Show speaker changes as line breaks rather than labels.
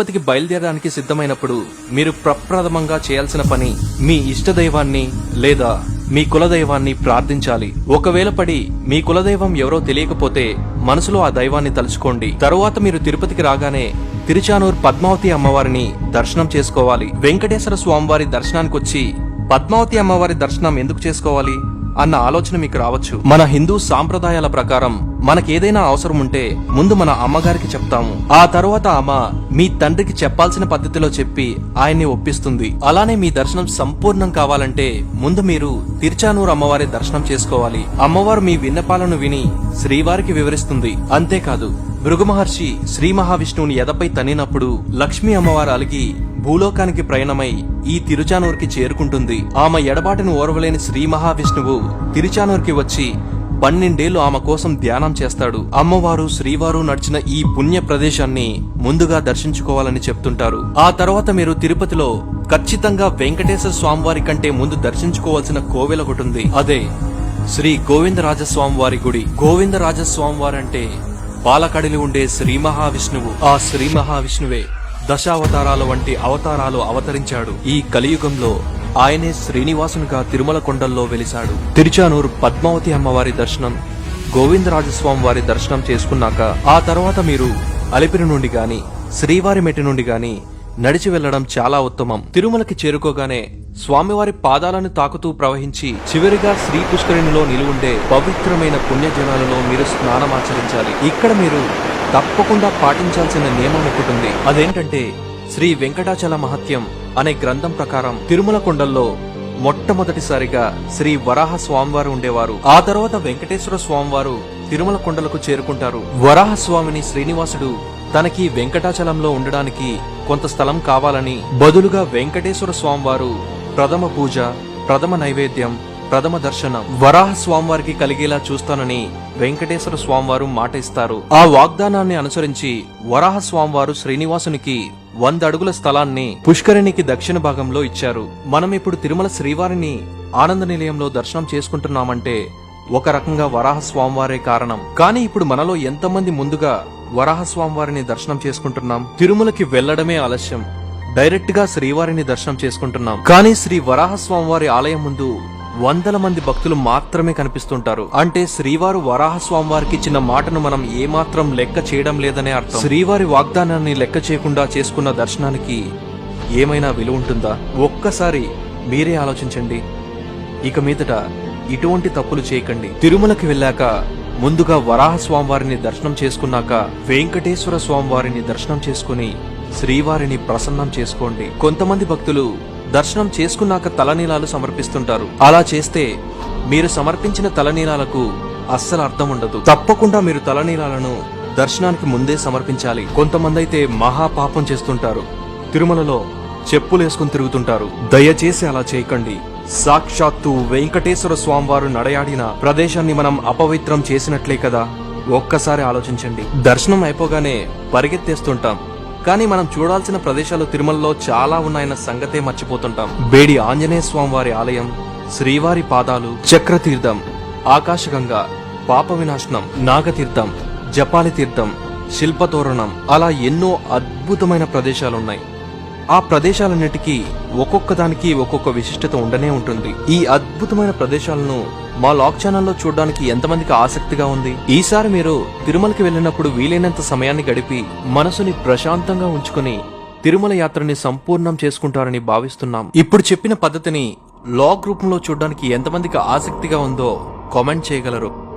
తిరుపతికి బయలుదేరడానికి సిద్ధమైనప్పుడు మీరు ప్రప్రథమంగా చేయాల్సిన పని మీ ఇష్ట దైవాన్ని లేదా మీ కులదైవాన్ని ప్రార్థించాలి. ఒకవేళ పడి మీ కులదైవం ఎవరో తెలియకపోతే మనసులో ఆ దైవాన్ని తలుచుకోండి. తరువాత మీరు తిరుపతికి రాగానే తిరుచానూర్ పద్మావతి అమ్మవారిని దర్శనం చేసుకోవాలి. వెంకటేశ్వర స్వామివారి దర్శనానికి వచ్చి పద్మావతి అమ్మవారి దర్శనం ఎందుకు చేసుకోవాలి? అన్న ఆలోచన మీకు రావచ్చు. మన హిందూ సాంప్రదాయాల ప్రకారం మనకేదైనా అవసరం ఉంటే ముందు మన అమ్మగారికి చెప్తాము. ఆ తర్వాత ఆమె మీ తండ్రికి చెప్పాల్సిన పద్ధతిలో చెప్పి ఆయన్ని ఒప్పిస్తుంది. అలానే మీ దర్శనం సంపూర్ణం కావాలంటే ముందు మీరు తిరుచానూరు అమ్మవారి దర్శనం చేసుకోవాలి. అమ్మవారు మీ విన్నపాలను విని శ్రీవారికి వివరిస్తుంది. అంతేకాదు భృగు మహర్షి శ్రీ మహావిష్ణువుని ఎదపై తన్నినప్పుడు లక్ష్మీ అమ్మవారు అలిగి భూలోకానికి ప్రయాణమై ఈ తిరుచానూర్కి చేరుకుంటుంది. ఆమె ఎడబాటును ఓర్వలేని శ్రీ మహావిష్ణువు తిరుచానూర్కి వచ్చి పన్నెండేళ్ళు ఆమె కోసం ధ్యానం చేస్తాడు. అమ్మవారు శ్రీవారు నడిచిన ఈ పుణ్య ప్రదేశాన్ని ముందుగా దర్శించుకోవాలని చెప్తుంటారు. ఆ తర్వాత మీరు తిరుపతిలో ఖచ్చితంగా వెంకటేశ్వర స్వామివారి కంటే ముందు దర్శించుకోవాల్సిన కోవెల ఒకటి ఉంది అదే శ్రీ గోవిందరాజస్వామి వారి గుడి. గోవిందరాజస్వామి వారంటే బాలకడిలి ఉండే శ్రీ మహావిష్ణువు. ఆ శ్రీ మహావిష్ణువే దశావతారాల వంటి అవతారాలు అవతరించాడు. ఈ కలియుగంలో ఆయనే శ్రీనివాసునిగా తిరుమల కొండల్లో వెలిశాడు. తిరుచానూరు పద్మావతి అమ్మవారి దర్శనం గోవిందరాజస్వామి వారి దర్శనం చేసుకున్నాక ఆ తర్వాత మీరు అలిపిరి నుండి గాని శ్రీవారి మెట్టి నుండి గాని నడిచి వెళ్ళడం చాలా ఉత్తమం. తిరుమలకి చేరుకోగానే స్వామివారి పాదాలను తాకుతూ ప్రవహించి చివరిగా శ్రీ పుష్కరిణిలో నిలువుండే పవిత్రమైన పుణ్యజనాలలో మీరు స్నానమాచరించాలి ఇక్కడ మీరు తప్పకుండా పాటించాల్సిన నియమం ఒకటి అదేంటంటే శ్రీ వెంకటాచల మహత్యం అనే గ్రంథం ప్రకారం తిరుమల కొండల్లో మొట్టమొదటిసారిగా శ్రీ వరాహ స్వామివారు ఉండేవారు. ఆ తర్వాత వెంకటేశ్వర స్వామివారు తిరుమల కొండలకు చేరుకుంటారు. వరాహస్వామిని శ్రీనివాసుడు తనకి వెంకటాచలంలో ఉండడానికి కొంత స్థలం కావాలని బదులుగా వెంకటేశ్వర స్వామివారు ప్రథమ పూజ ప్రథమ నైవేద్యం ప్రథమ దర్శనం వరాహ స్వామివారికి కలిగేలా చూస్తానని వెంకటేశ్వర స్వామివారు మాట ఇస్తారు. ఆ వాగ్దానాన్ని అనుసరించి వరాహ స్వామివారు శ్రీనివాసునికి వంద అడుగుల స్థలాన్ని పుష్కరిణికి దక్షిణ భాగంలో ఇచ్చారు. మనం ఇప్పుడు తిరుమల శ్రీవారిని ఆనంద నిలయంలో దర్శనం చేసుకుంటున్నామంటే ఒక రకంగా వరాహస్వామివారే కారణం. కానీ ఇప్పుడు మనలో ఎంతమంది ముందుగా వరాహస్వామివారిని దర్శనం చేసుకుంటున్నాం? తిరుమలకి వెళ్ళడమే ఆలస్యం. డైరెక్ట్గా శ్రీవారిని దర్శనం చేసుకుంటున్నాం. కానీ శ్రీ వరాహస్వామివారి ఆలయం ముందు వందల మంది భక్తులు మాత్రమే కనిపిస్తుంటారు. అంటే శ్రీవారు వరాహస్వామివారికి ఇచ్చిన మాటను మనం ఏమాత్రం లెక్క చేయడం లేదనే అర్థం. శ్రీవారి వాగ్దానాన్ని లెక్క చేయకుండా చేసుకున్న దర్శనానికి ఏమైనా విలువ ఉంటుందా? ఒక్కసారి మీరే ఆలోచించండి. ఇక మీదట ఇటువంటి తప్పులు చేయకండి. తిరుమలకి వెళ్ళాక ముందుగా వరాహ స్వామివారిని దర్శనం చేసుకున్నాక వెంకటేశ్వర స్వామివారిని దర్శనం చేసుకుని శ్రీవారిని ప్రసన్నం చేసుకోండి. కొంతమంది భక్తులు దర్శనం చేసుకున్నాక తలనీలాలు సమర్పిస్తుంటారు. అలా చేస్తే మీరు సమర్పించిన తలనీలాలకు అస్సలు అర్థం ఉండదు. తప్పకుండా మీరు తలనీలాలను దర్శనానికి ముందే సమర్పించాలి. కొంతమంది అయితే మహాపాపం చేస్తుంటారు. తిరుమలలో చెప్పులేసుకుని తిరుగుతుంటారు. దయచేసి అలా చేయకండి. సాక్షాత్తు వెంకటేశ్వర స్వామివారు నడయాడిన ప్రదేశాన్ని మనం అపవిత్రం చేసినట్లే కదా? ఒక్కసారి ఆలోచించండి. దర్శనం అయిపోగానే పరిగెత్తేస్తుంటాం. కానీ మనం చూడాల్సిన ప్రదేశాలు తిరుమలలో చాలా ఉన్నాయన్న సంగతే మర్చిపోతుంటాం. బేడి ఆంజనేయ స్వామి వారి ఆలయం శ్రీవారి పాదాలు చక్రతీర్థం ఆకాశగంగా పాప వినాశనం నాగతీర్థం జపాలి తీర్థం శిల్పతోరణం అలా ఎన్నో అద్భుతమైన ప్రదేశాలున్నాయి. ఆ ప్రదేశాలన్నిటికీ ఒక్కొక్క దానికి ఒక్కొక్క విశిష్టత ఉండనే ఉంటుంది. ఈ అద్భుతమైన ప్రదేశాలను మా లాక్ ఛానల్లో చూడడానికి ఎంతమందికి ఆసక్తిగా ఉంది? ఈసారి మీరు తిరుమలకి వెళ్ళినప్పుడు వీలైనంత సమయాన్ని గడిపి మనసుని ప్రశాంతంగా ఉంచుకుని తిరుమల యాత్రని సంపూర్ణం చేసుకుంటారని భావిస్తున్నాం. ఇప్పుడు చెప్పిన పద్ధతిని లాగ్ రూపంలో చూడడానికి ఎంతమందికి ఆసక్తిగా ఉందో కామెంట్ చేయగలరు.